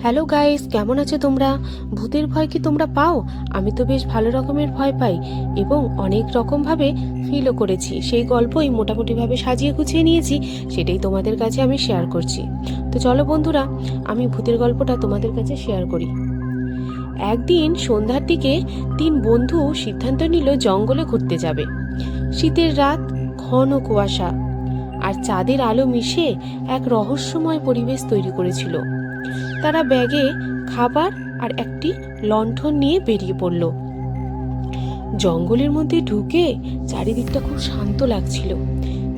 Hello guys কেমন আছো তোমরা? ভূতের ভয় কি তোমরা পাও? আমি তো বেশ ভালো রকমের ভয় পাই এবং অনেক রকমভাবে ফিলও করেছি। সেই গল্পই মোটামুটিভাবে সাজিয়ে গুছিয়ে নিয়েছি, সেটাই তোমাদের কাছে আমি শেয়ার করছি। তো চলো বন্ধুরা, আমি ভূতের গল্পটা তোমাদের কাছে শেয়ার করি। একদিন সন্ধ্যার দিকে তিন বন্ধু সিদ্ধান্ত নিল জঙ্গলে ঘুরতে যাবে। শীতের রাত, ঘন কুয়াশা, আর চাঁদের আলো মিশে এক রহস্যময় পরিবেশ তৈরি করেছিল। তারা ব্যাগে খাবার আর একটি লণ্ঠন নিয়ে বেরিয়ে পড়ল। জঙ্গলের মধ্যে ঢুকে চারিদিকটা খুব শান্ত লাগছিল।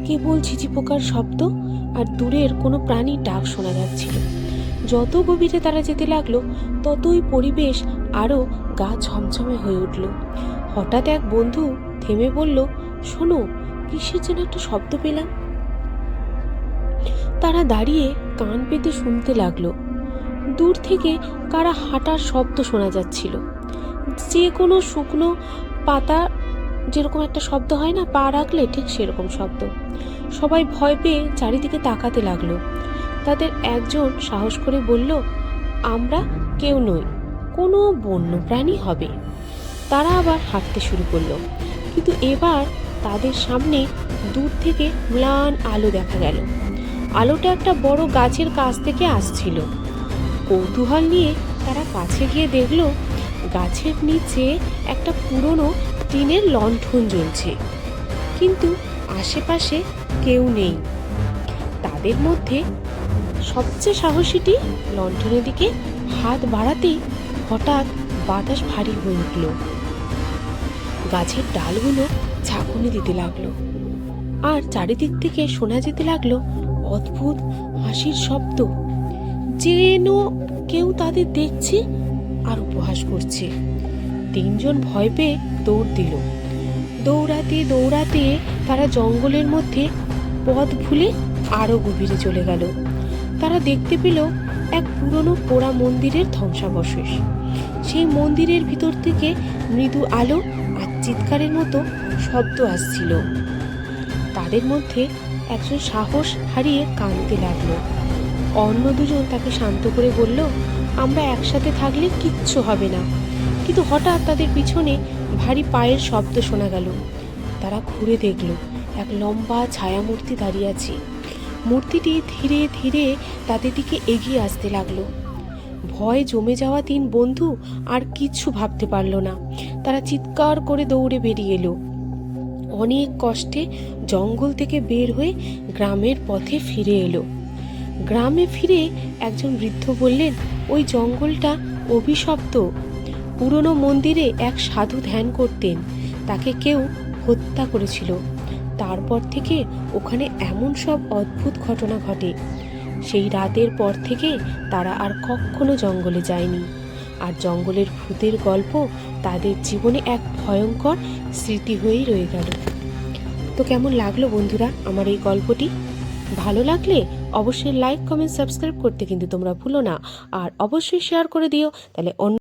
কেবল ঝিঝি পোকার শব্দ আর দূরের কোনো প্রাণীর ডাক শোনা যাচ্ছিল। যত গভীরে তারা যেতে লাগল, ততই পরিবেশ আরও গা ছমছমে হয়ে উঠল। হঠাৎ এক বন্ধু থেমে বলল, শোনো, কিসের যেন একটা শব্দ পেলাম? তারা দাঁড়িয়ে কান পেতে শুনতে লাগল। দূর থেকে কারা হাঁটার শব্দ শোনা যাচ্ছিল। যে কোনো শুকনো পাতা যেরকম একটা শব্দ হয় না, পা রাখলে ঠিক সেরকম শব্দ। সবাই ভয় পেয়ে চারিদিকে তাকাতে লাগল। তাদের একজন সাহস করে বলল, আমরা কেউ নই, কোনো বন্য প্রাণী হবে। তারা আবার হাঁটতে শুরু করল। কিন্তু এবার তাদের সামনে দূর থেকে ম্লান আলো দেখা গেল। আলোটা একটা বড় গাছের কাছ থেকে আসছিল। কৌতূহল নিয়ে তারা কাছে গিয়ে দেখল, গাছের নিচে একটা পুরনো টিনের লণ্ঠন জ্বলছে। কিন্তু আশেপাশে কেউ নেই। তাদের মধ্যে সবচেয়ে সাহসীটি লণ্ঠনের দিকে হাত বাড়াতেই হঠাৎ বাতাস ভারী হয়ে উঠল। গাছের ডালগুলো ঝাঁকুনি দিতে লাগল। আর চারিদিক থেকে শোনা যেতে লাগল অদ্ভুত হাসির শব্দ। যেন কেউ তাদের দেখছে আর উপহাস করছে। তিনজন ভয় পেয়ে দৌড় দিল। দৌড়াতে দৌড়াতে তারা জঙ্গলের মধ্যে পথ ভুলে আরও গভীরে চলে গেল। তারা দেখতে পেল এক পুরনো পোড়া মন্দিরের ধ্বংসাবশেষ। সেই মন্দিরের ভিতর থেকে মৃদু আলো আর চিৎকারের মতো শব্দ আসছিল। তাদের মধ্যে একজন সাহস হারিয়ে কাঁদতে লাগল। অন্য দুজন তাকে শান্ত করে বলল, আমরা একসাথে থাকলে কিচ্ছু হবে না। কিন্তু হঠাৎ তাদের পিছনে ভারী পায়ের শব্দ শোনা গেল। তারা ঘুরে দেখল এক লম্বা ছায়ামূর্তি দাঁড়িয়ে আছে। মূর্তিটি ধীরে ধীরে তাদের দিকে এগিয়ে আসতে লাগল। ভয় জমে যাওয়া তিন বন্ধু আর কিচ্ছু ভাবতে পারল না। তারা চিৎকার করে দৌড়ে বেরিয়ে এলো। অনেক কষ্টে জঙ্গল থেকে বের হয়ে গ্রামের পথে ফিরে এলো। গ্রামে ফিরে একজন বৃদ্ধ বললেন, ওই জঙ্গলটা অভিশপ্ত। পুরনো মন্দিরে এক সাধু ধ্যান করতেন। তাকে কেউ হত্যা করেছিল। তারপর থেকে ওখানে এমন সব অদ্ভুত ঘটনা ঘটে। সেই রাতের পর থেকে তারা আর কখনো জঙ্গলে যায়নি। আর জঙ্গলের ভূতের গল্প তাদের জীবনে এক ভয়ঙ্কর স্মৃতি হয়েই রয়ে গেল। তো কেমন লাগল বন্ধুরা আমার এই গল্পটি? ভালো লাগলে অবশ্যই লাইক কমেন্ট সাবস্ক্রাইব করতে কিন্তু তোমরা ভুলো না। আর অবশ্যই শেয়ার করে দিও, তাহলে অন্য